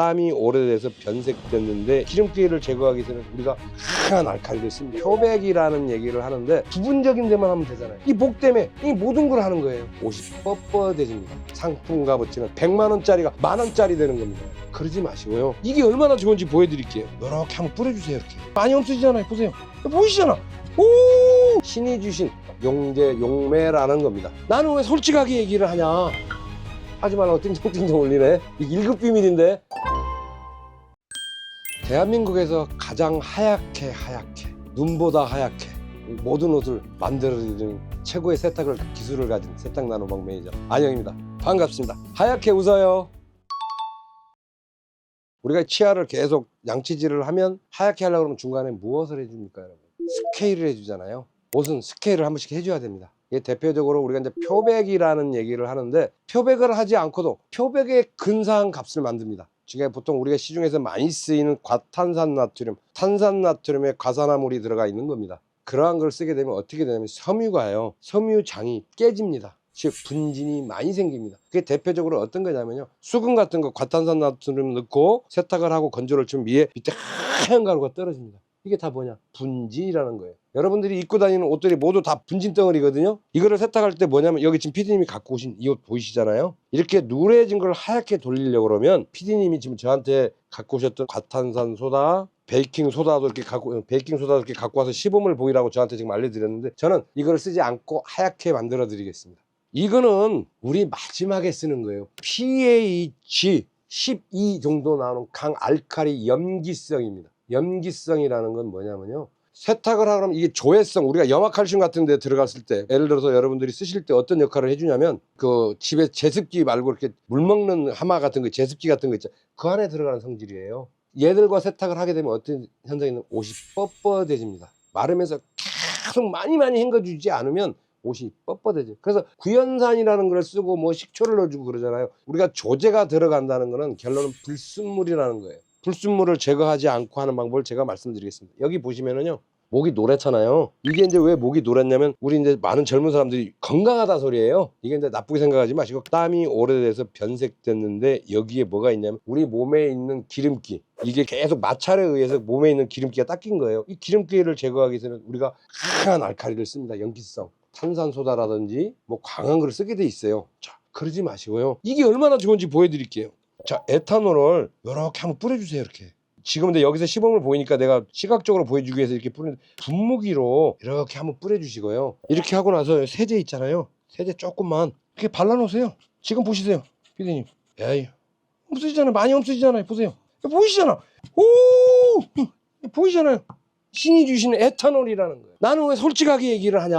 땀이 오래돼서 변색됐는데 기름기를 제거하기 위해서는 우리가 강한 알칼리를 씁니다. 표백이라는 얘기를 하는데 부분적인 데만 하면 되잖아요. 이 목 때문에 이 모든 걸 하는 거예요. 옷이 뻣뻣해집니다. 상품 값어치는 100만 원짜리가 만 원짜리 되는 겁니다. 그러지 마시고요. 이게 얼마나 좋은지 보여드릴게요. 이렇게 한번 뿌려주세요. 이렇게 많이 없어지잖아요. 보세요. 보이시잖아. 오! 신이 주신 용제 용매라는 겁니다. 나는 왜 솔직하게 얘기를 하냐? 하지 말라고 띵동띵동 울리네. 이게 1급 비밀인데. 대한민국에서 가장 하얗게 하얗게 눈보다 하얗게 모든 옷을 만들어드리는 최고의 세탁을 기술을 가진 세탁 나노방 매니저 안영입니다. 반갑습니다. 하얗게 웃어요. 우리가 치아를 계속 양치질을 하면 하얗게 하려고 그러면 중간에 무엇을 해줍니까 여러분? 스케일을 해주잖아요. 옷은 스케일을 한 번씩 해줘야 됩니다. 이게 대표적으로 우리가 이제 표백이라는 얘기를 하는데 표백을 하지 않고도 표백의 근사한 값을 만듭니다. 지금 보통 우리가 시중에서 많이 쓰이는 과탄산 나트륨, 탄산 나트륨에 과산화물이 들어가 있는 겁니다. 그러한 걸 쓰게 되면 어떻게 되냐면 섬유가요, 섬유장이 깨집니다. 즉 분진이 많이 생깁니다. 그게 대표적으로 어떤 거냐면요, 수분 같은 거 과탄산 나트륨 넣고 세탁을 하고 건조를 좀 위에 밑에 하얀 가루가 떨어집니다. 이게 다 뭐냐? 분진이라는 거예요. 여러분들이 입고 다니는 옷들이 모두 다 분진 덩어리거든요. 이거를 세탁할 때 뭐냐면 여기 지금 피디님이 갖고 오신 이 옷 보이시잖아요. 이렇게 누래진 걸 하얗게 돌리려고 그러면 피디님이 지금 저한테 갖고 오셨던 과탄산 소다, 베이킹 소다도 이렇게 갖고 베이킹 소다도 이렇게 갖고 와서 시범을 보이라고 저한테 지금 알려드렸는데 저는 이걸 쓰지 않고 하얗게 만들어 드리겠습니다. 이거는 우리 마지막에 쓰는 거예요. pH 12 정도 나오는 강알칼리 염기성입니다. 염기성이라는 건 뭐냐면요. 세탁을 하려면 이게 조회성 우리가 염화칼슘 같은 데 들어갔을 때 예를 들어서 여러분들이 쓰실 때 어떤 역할을 해주냐면 그 집에 제습기 말고 이렇게 물 먹는 하마 같은 거 제습기 같은 거 있죠 그 안에 들어가는 성질이에요. 얘들과 세탁을 하게 되면 어떤 현상이 옷이 뻣뻣해집니다. 마르면서 계속 많이 많이 헹궈주지 않으면 옷이 뻣뻣해져 그래서 구연산이라는 걸 쓰고 뭐 식초를 넣어주고 그러잖아요. 우리가 조제가 들어간다는 거는 결론은 불순물이라는 거예요 불순물을 제거하지 않고 하는 방법을 제가 말씀드리겠습니다. 여기 보시면은요. 목이 노랗잖아요. 이게 이제 왜 목이 노랗냐면 우리 이제 많은 젊은 사람들이 건강하다 소리예요. 이게 이제 나쁘게 생각하지 마시고 땀이 오래돼서 변색됐는데 여기에 뭐가 있냐면 우리 몸에 있는 기름기 이게 계속 마찰에 의해서 몸에 있는 기름기가 닦인 거예요. 이 기름기를 제거하기 위해서는 우리가 강한 알칼리를 씁니다. 염기성 탄산소다라든지 뭐 강한 걸 쓰게 돼 있어요. 자 그러지 마시고요. 이게 얼마나 좋은지 보여드릴게요. 자, 에탄올을 이렇게 한번 뿌려주세요. 이렇게. 지금 근데 여기서 시범을 보이니까 내가 시각적으로 보여주기 위해서 이렇게 뿌리는 분무기로 이렇게 한번 뿌려주시고요. 이렇게 하고 나서 세제 있잖아요. 세제 조금만 이렇게 발라놓으세요. 지금 보시세요, 피디님. 에이, 없어지잖아요. 많이 없어지잖아요. 보세요. 보이시잖아. 오, 보이잖아요. 신이 주신 에탄올이라는 거예요. 나는 왜 솔직하게 얘기를 하냐?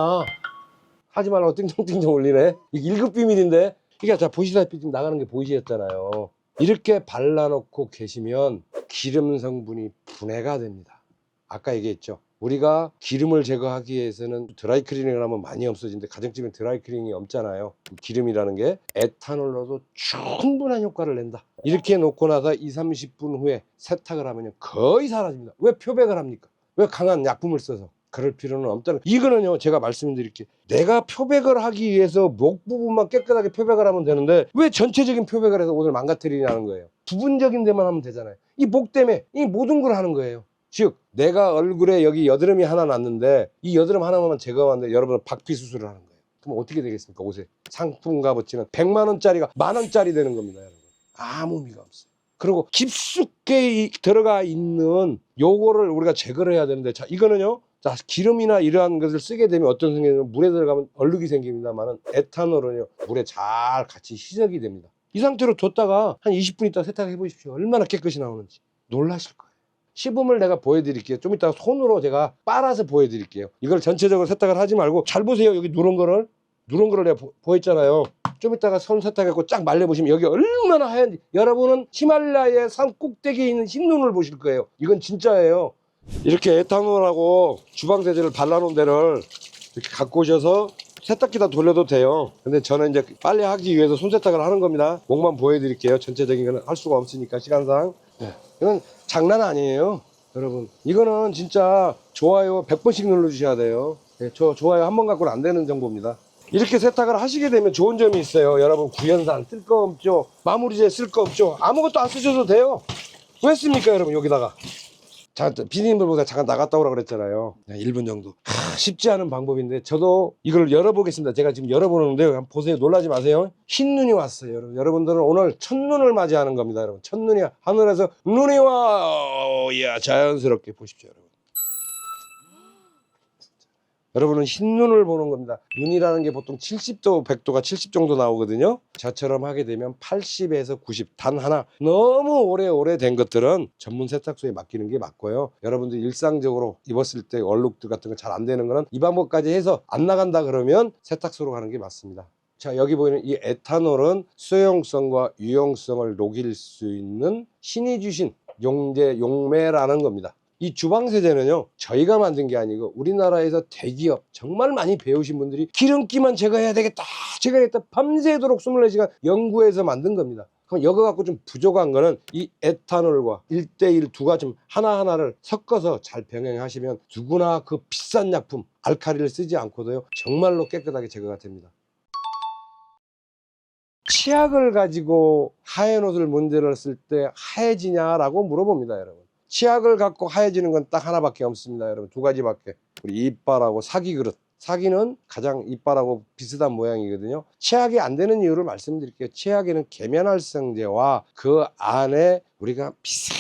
하지 말라고 띵동띵동 울리네. 이게 1급 비밀인데. 이게 자 보시다시피 지금 나가는 게 보이셨잖아요. 이렇게 발라놓고 계시면 기름 성분이 분해가 됩니다. 아까 얘기했죠. 우리가 기름을 제거하기 위해서는 드라이 클리닝을 하면 많이 없어지는데 가정집엔 드라이 클리닝이 없잖아요. 기름이라는 게 에탄올로도 충분한 효과를 낸다. 이렇게 놓고 나서 2, 30분 후에 세탁을 하면 거의 사라집니다. 왜 표백을 합니까? 왜 강한 약품을 써서? 그럴 필요는 없다는 이거는요 제가 말씀드릴게요. 내가 표백을 하기 위해서 목 부분만 깨끗하게 표백을 하면 되는데 왜 전체적인 표백을 해서 옷을 망가뜨리냐는 거예요. 부분적인 데만 하면 되잖아요. 이 목 때문에 이 모든 걸 하는 거예요. 즉 내가 얼굴에 여기 여드름이 하나 났는데 이 여드름 하나만 제거하는데 여러분은 박피 수술을 하는 거예요. 그럼 어떻게 되겠습니까 옷에? 상품 값어치는 100만 원짜리가 만 원짜리 되는 겁니다 여러분. 아무 의미가 없어요. 그리고 깊숙이 이- 들어가 있는 요거를 우리가 제거를 해야 되는데 자 이거는요 자 기름이나 이러한 것을 쓰게 되면 어떤 생기냐면 물에 들어가면 얼룩이 생깁니다만은 에탄올은요 물에 잘 같이 희석이 됩니다. 이 상태로 뒀다가 한 20분 있다 세탁해 보십시오. 얼마나 깨끗이 나오는지 놀라실 거예요. 시범을 내가 보여드릴게요. 좀 이따가 손으로 제가 빨아서 보여드릴게요. 이걸 전체적으로 세탁을 하지 말고 잘 보세요. 여기 누런 거를. 누런 거를 내가 보, 보였잖아요. 좀 이따가 손 세탁하고 쫙 말려보시면 여기 얼마나 하얀지. 여러분은 히말라야 산 꼭대기에 있는 흰 눈을 보실 거예요. 이건 진짜예요 이렇게 에탄올하고 주방세제를 발라놓은 데를 이렇게 갖고 오셔서 세탁기다 돌려도 돼요 근데 저는 이제 빨리 하기 위해서 손세탁을 하는 겁니다 목만 보여드릴게요 전체적인 거는 할 수가 없으니까 시간상 네. 이건 장난 아니에요 여러분 이거는 진짜 좋아요 100번씩 눌러주셔야 돼요 네, 저 좋아요 한 번 갖고는 안 되는 정보입니다 이렇게 세탁을 하시게 되면 좋은 점이 있어요. 여러분 구연산 쓸 거 없죠. 마무리제 쓸 거 없죠. 아무것도 안 쓰셔도 돼요. 왜 씁니까 여러분 여기다가. 자, 비디님들보다 잠깐 나갔다 오라 그랬잖아요. 네, 1분 정도. 하, 쉽지 않은 방법인데 저도 이걸 열어보겠습니다. 제가 지금 열어보는데 한번 보세요. 놀라지 마세요. 흰 눈이 왔어요. 여러분. 여러분들은 오늘 첫눈을 맞이하는 겁니다. 여러분. 첫눈이 하늘에서 눈이 와. 어, 이야 자연스럽게 보십시오. 여러분. 여러분은 흰 눈을 보는 겁니다. 눈이라는 게 보통 70도, 100도가 70 정도 나오거든요. 저처럼 하게 되면 80에서 90. 단 하나 너무 오래오래 된 것들은 전문 세탁소에 맡기는 게 맞고요. 여러분들 일상적으로 입었을 때 얼룩들 같은 거 잘 안 되는 거는 이 방법까지 해서 안 나간다 그러면 세탁소로 가는 게 맞습니다. 자 여기 보이는 이 에탄올은 수용성과 유용성을 녹일 수 있는 신이 주신 용제 용매라는 겁니다. 이 주방세제는요 저희가 만든 게 아니고 우리나라에서 대기업 정말 많이 배우신 분들이 기름기만 제거해야 되겠다 제거해야겠다 밤새도록 24시간 연구해서 만든 겁니다. 그럼 이거 갖고 좀 부족한 거는 이 에탄올과 1대1 두 가지 좀 하나하나를 섞어서 잘 병행하시면 누구나 그 비싼 약품 알카리를 쓰지 않고도요 정말로 깨끗하게 제거가 됩니다. 치약을 가지고 하얀 옷을 문질렀을 때 하얘지냐라고 물어봅니다 여러분 치약을 갖고 하얘지는 건 딱 하나밖에 없습니다 여러분. 두 가지밖에. 우리 이빨하고 사기 그릇. 사기는 가장 이빨하고 비슷한 모양이거든요. 치약이 안 되는 이유를 말씀드릴게요. 치약에는 계면활성제와 그 안에 우리가 미세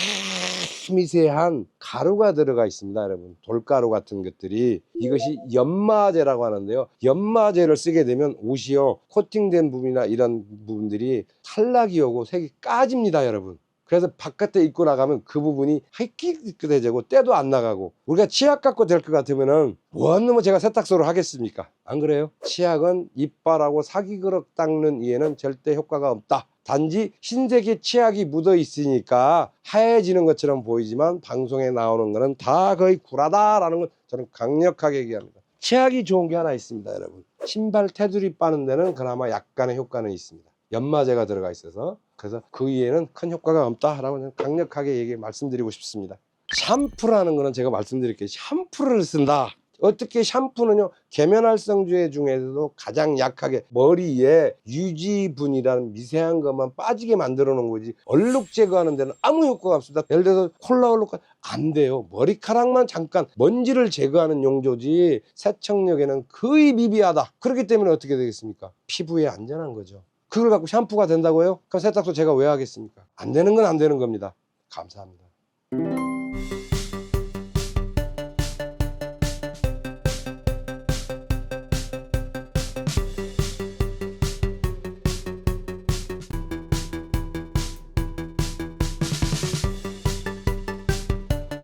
미세한 가루가 들어가 있습니다 여러분. 돌가루 같은 것들이. 이것이 연마제라고 하는데요. 연마제를 쓰게 되면 옷이요 코팅된 부분이나 이런 부분들이 탈락이 오고 색이 까집니다 여러분 그래서 바깥에 입고 나가면 그 부분이 깨끗해지고 때도 안 나가고 우리가 치약 갖고 될 것 같으면은 원 놈은 제가 세탁소를 하겠습니까? 안 그래요? 치약은 이빨하고 사기그릇 닦는 이에는 절대 효과가 없다. 단지 흰색의 치약이 묻어 있으니까 하얘지는 것처럼 보이지만 방송에 나오는 거는 다 거의 구라다라는 걸 저는 강력하게 얘기합니다. 치약이 좋은 게 하나 있습니다, 여러분. 신발 테두리 빠는 데는 그나마 약간의 효과는 있습니다. 연마제가 들어가 있어서 그래서 그 이에는 큰 효과가 없다라고 강력하게 얘기 말씀드리고 싶습니다. 샴푸라는 거는 제가 말씀드릴게요. 샴푸를 쓴다. 어떻게 샴푸는요 계면활성제 중에서도 가장 약하게 머리에 유지분이라는 미세한 것만 빠지게 만들어 놓은 거지 얼룩 제거하는 데는 아무 효과가 없습니다 예를 들어서 콜라 얼룩 안 돼요 머리카락만 잠깐 먼지를 제거하는 용도지 세척력에는 거의 미비하다 그렇기 때문에 어떻게 되겠습니까 피부에 안전한 거죠 그걸 갖고 샴푸가 된다고요? 그럼 세탁소 제가 왜 하겠습니까? 안 되는 건 안 되는 겁니다. 감사합니다.